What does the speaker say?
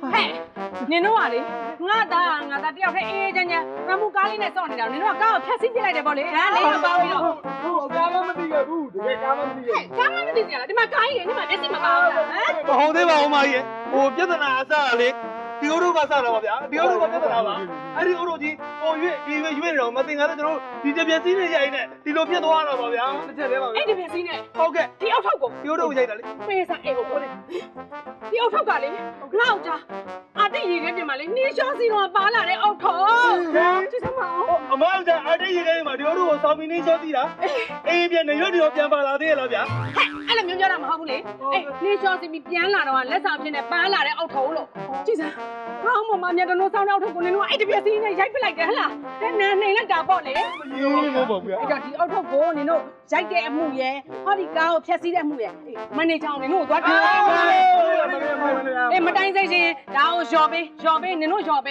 ဟဲ့နင်တို့ကလေငါသားငါသားတယောက်တည်းအေးအေးချမ်းချမ်းရမှုကားလေးနဲ့စောင့်နေတာနင်တို့ကကားကိုဖျက်ဆီးပြစ်လိုက်တယ်ပေါ့လေဟမ်နေတော့ပေါင်းပြီးတော့ဟုတ်ကားလည်းမသိခဲ့ဘူးတကယ်ကားလည်းမသိခဲ့ကားမမသိကြလားဒီမှာကားကြီးလေဒီမှာမျက်စိမပါဘူးလားဟမ်မဟုတ်သေးပါဘူးမကြီးဟိုပြဿနာအစလေဒီအိုတို့ကစတာပါဗျာဒီအိုတို့ကပြဿနာပါအဲ့ဒီအိုတို့ကြီးဟိုရွေ့ဒီရွေ့ရွေ့နေတော့မတင်ကားတော့ကျွန်တော်ဒီတပြက်စီးနေရိုက်နေဒီလိုဖြစ်သွားတာပါဗျာတစ်ချက်တည်းပါဗျာအဲ့ဒီမျက်စိနဲ့ဟုတ်ကဲ့ဒီအောက်ထောက်ကိုဒီအိုတို့ကိုရိုက်တာလေပေးစားအေးကိုကိုလေ ဒီအောက်ထောက်ကလေလောက်ကြအာတိရေခဲပြင်မှာလေနေလျှောစီတော့ပါလာတဲ့အောက်ထောက်ကြည့်စမ်းပါဦးအမောင်ကအတိတ်ရေထဲမှာဒီအိုတို့ကိုစောင်းပြီးနေချောတည်တာအေးပြနေရွက်တွေရောပြန်ပါလာသေးရလားဗျာအဲ့လိုမျိုးပြောတာမဟုတ်ဘူးလေအေးနေလျှောစီပြီးပြန်လာတော့လက်ဆောင်ဖြစ်နေပန်းလာတဲ့အောက်ထောက်လို့ ကြည့်စမ်းကောင်းမမမြတ်တော်ဆောင်းတဲ့အောက်ထောက်ကိုနင်တို့အဲ့ဒီပြစီနဲ့ရိုက်ပစ်လိုက်တယ်ဟလားအဲ့နာနေလိုက်တာပေါ့လေဒီအိုတို့ဘောဗျာအဲ့တော့ဒီအောက်ထုတ်ကိုနင်တို့ရိုက်တဲ့အမှုရယ်ဟောဒီကားကိုဖျက်ဆီးတဲ့အမှုရယ်မန်နေဂျာကိုနင်တို့ကိုသွားပြောအေးမတိုင်းစိတ်ရှင်ဒါကိုလျှော်ပေးလျှော်ပေးနင်တို့လျှော်ပေး